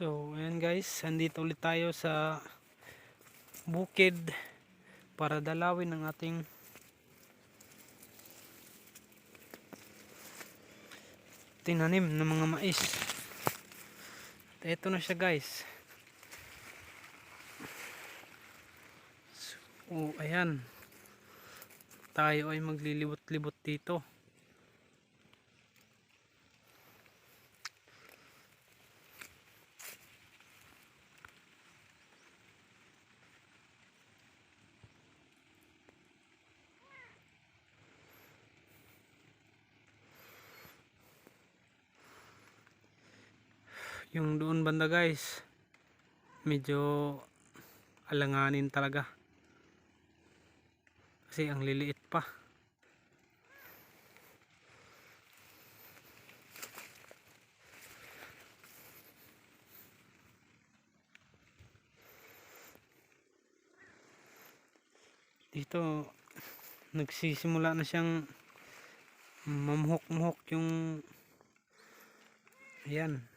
So, ayan guys, andito ulit tayo sa bukid para dalawin ang ating tinanim ng mga mais. At eto na siya guys. So, ayan. Tayo ay maglilibot-libot dito. Yung doon banda guys medyo alanganin talaga. Kasi ang liliit pa. Dito nagsisimula na siyang mamuhok-muhok yung ayan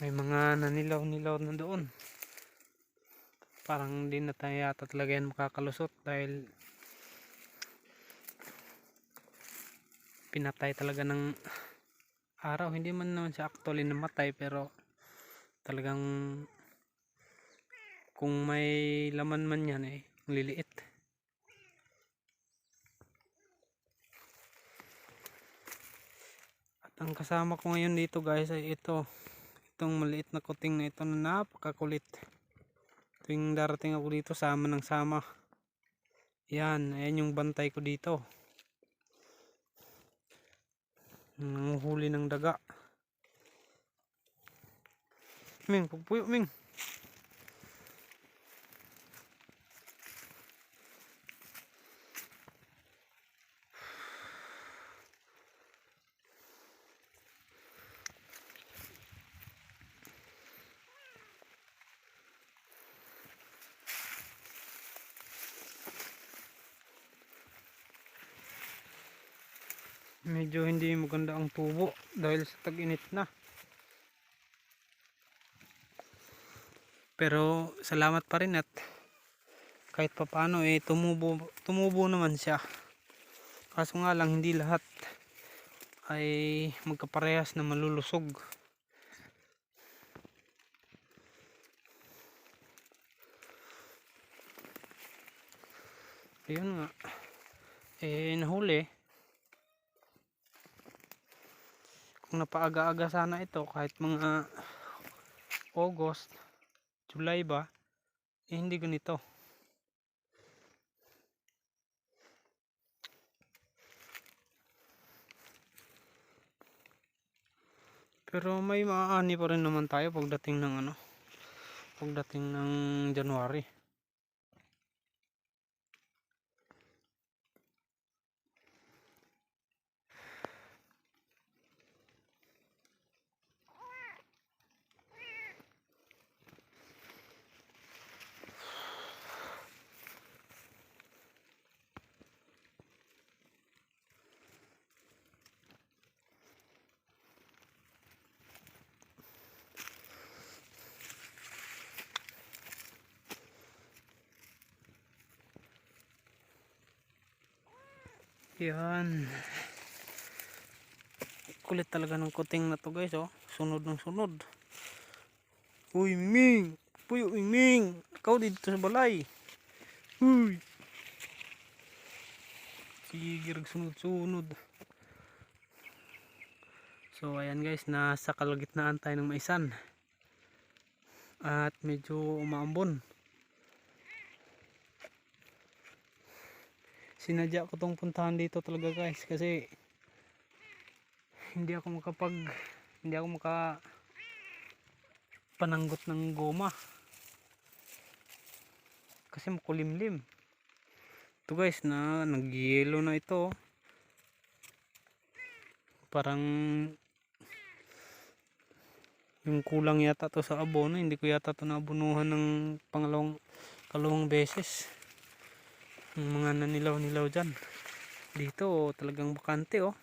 may mga nanilaw-nilaw na doon. Parang hindi na tayo yata talaga yan makakalusot dahil pinatay talaga ng araw. Hindi man naman siya actually namatay pero talagang kung may laman man yan eh liliit at ang kasama ko ngayon dito guys ay ito itong maliit na kuting na ito na napakakulit. Tuwing darating ako dito sama ng sama. Yan ayan yung bantay ko dito. Nanguhuli ng daga. Ming, pagpuyo Ming medyo hindi maganda ang tubo dahil sa tag-init na. Pero salamat pa rin at kahit papano eh tumubo, tumubo naman siya. Kaso nga lang hindi lahat ay magkaparehas na malulusog. Ayun nga. Eh nahuli napaaga-aga sana ito kahit mga August, July ba? Eh hindi ganito. Pero may maaani pa rin naman tayo pagdating ng ano pagdating ng January Yan. Kulit talaga ng kuting na to guys oh. Sunod ng sunod. Uy Ming! Puyo Ming! Ikaw dito sa balay. Uy! Sige sunod-sunod. So ayan guys, nasa kalagitnaan tayo ng maisan. At medyo umaambon. Sinadya ko tong puntahan dito talaga guys kasi hindi ako makapag hindi ako maka pananggot ng goma. Kasi makulimlim. Ito guys na nagyelo na ito. Parang yung kulang yata to sa abono. Hindi ko yata to nabunuhan ng pangalawang kalawang beses yung mga nanilaw-nilaw dyan dito oh, talagang bakante oh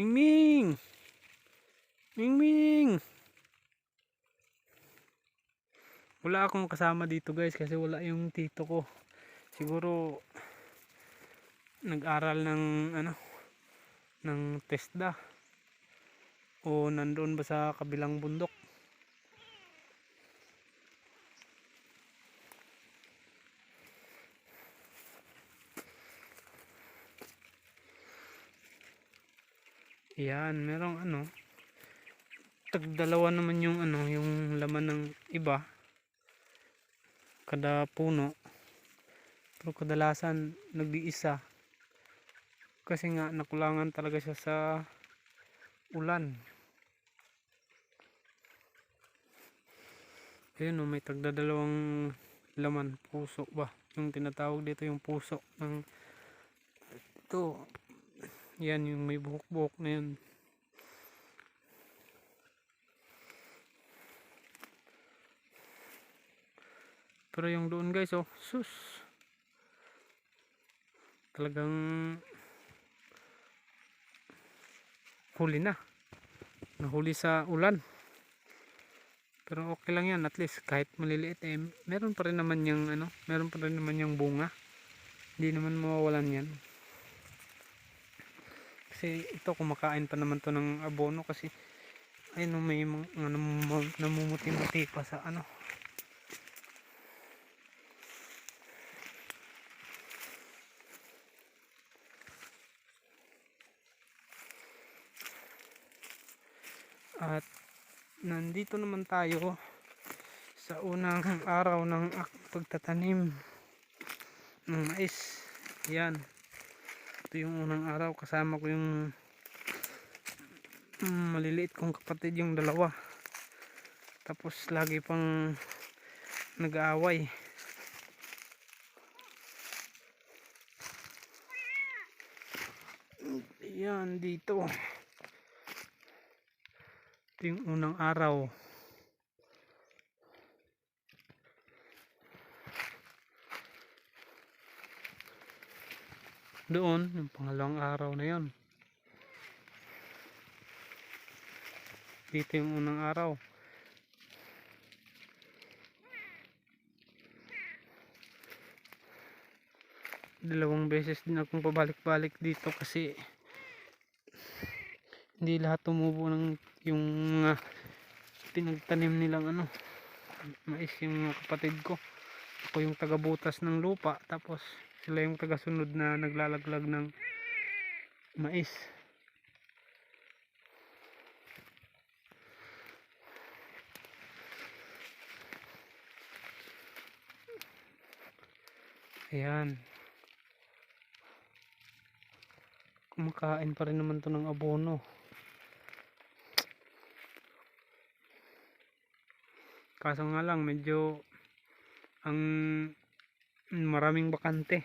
Mingming! Mingming! Wala akong kasama dito guys kasi wala yung tito ko. Siguro nag-aral ng ano ng TESDA o nandoon ba sa kabilang bundok. Yan, merong ano. Tagdalawa naman yung ano yung laman ng iba. Kada puno. Pero kadalasan nag-iisa. Kasi nga nakulangan talaga siya sa ulan. Ayun o may tagdadalawang laman. Puso ba? Yung tinatawag dito yung puso ng ito. Yan yung may buhok-buhok na yun. Pero yung doon guys oh sus. Talagang huli na. Nahuli sa ulan. Pero okay lang yan at least kahit maliliit eh meron pa rin naman yung ano meron pa rin naman yung bunga. Hindi naman mawawalan yan. Kasi ito kumakain pa naman to ng abono kasi ayun may mga namumuti-muti pa sa ano At nandito naman tayo sa unang araw ng pagtatanim ng mais. Yan. Ito yung unang araw kasama ko yung maliliit kong kapatid yung dalawa. Tapos lagi pang nag-aaway. Yan dito. Ito unang araw. Doon, yung pangalawang araw na yon. Dito yung unang araw. Dalawang beses din akong pabalik-balik dito kasi hindi lahat tumubo ng yung mga pinagtanim nilang ano mais yung mga kapatid ko. Ako yung tagabutas ng lupa tapos sila yung tagasunod na naglalaglag ng mais. Ayan. Kumakain pa rin naman to ng abono kaso nga lang medyo ang maraming bakante.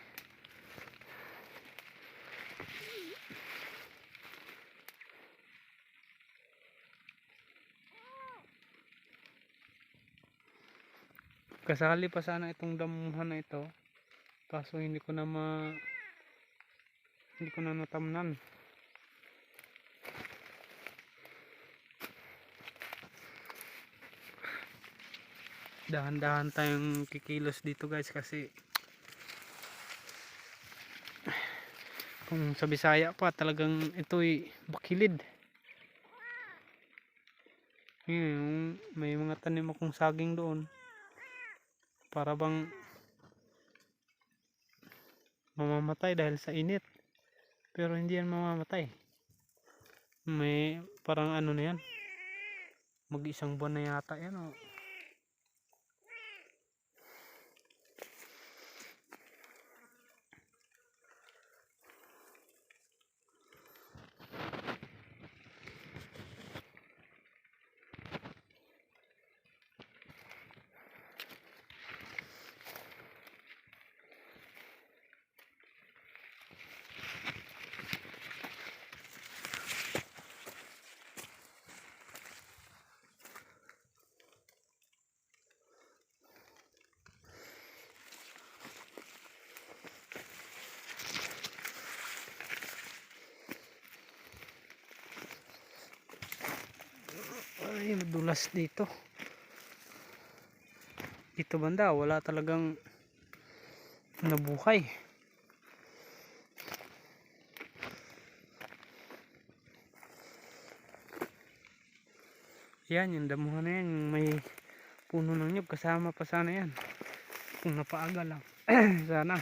Kasali pa sana itong damuhan na ito. Kaso hindi ko na ma hindi ko na natamnan dahan-dahan tayong kikilos dito guys kasi kung sa Bisaya pa talagang ito'y bakilid. Yun yung may mga tanim akong saging doon. Para bang mamamatay dahil sa init. Pero hindi yan mamamatay. May parang ano na yan. Mag isang buwan na yata yan oh. Madulas dito. Dito banda, wala talagang nabuhay. Yan, yung damuhan na yan, yung may puno ng nyug, kasama pa sana yan. Kung napaaga lang. sana.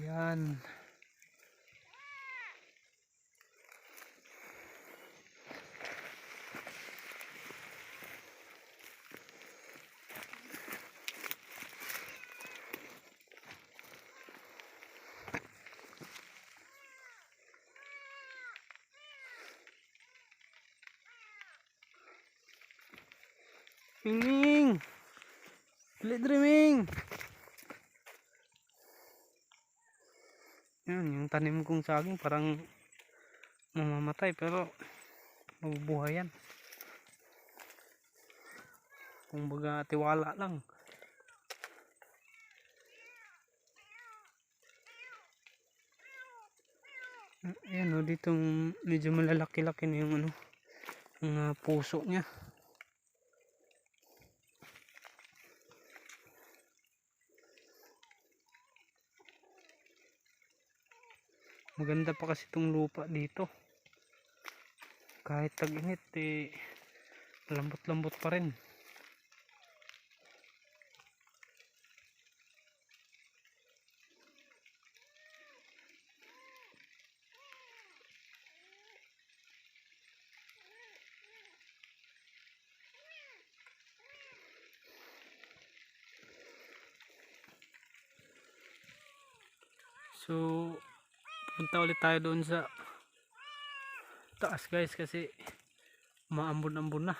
Yan. Ming! Dali dreaming! Yan, yung tanim kong saging parang mamamatay pero mabubuhay yan. Kung baga tiwala lang. Ayan o, ditong medyo malalaki-laki na yung ano, yung ah, puso niya. Maganda pa kasi itong lupa dito. Kahit tag-init, eh, lambot-lambot pa rin. So, punta ulit tayo doon sa taas guys kasi maambon-ambon na.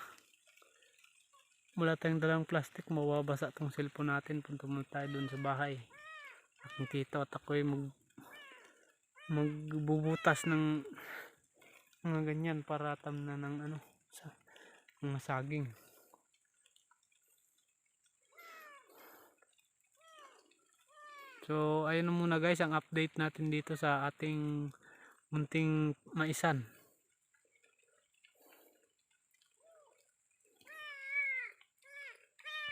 Wala tayong dalang plastic, mawabasa tong cellphone natin. Punta muna tayo doon sa bahay. Aking tito at ako'y mag magbubutas ng mga ganyan para tamna ng ano sa mga saging. So, ayun na muna guys ang update natin dito sa ating munting maisan.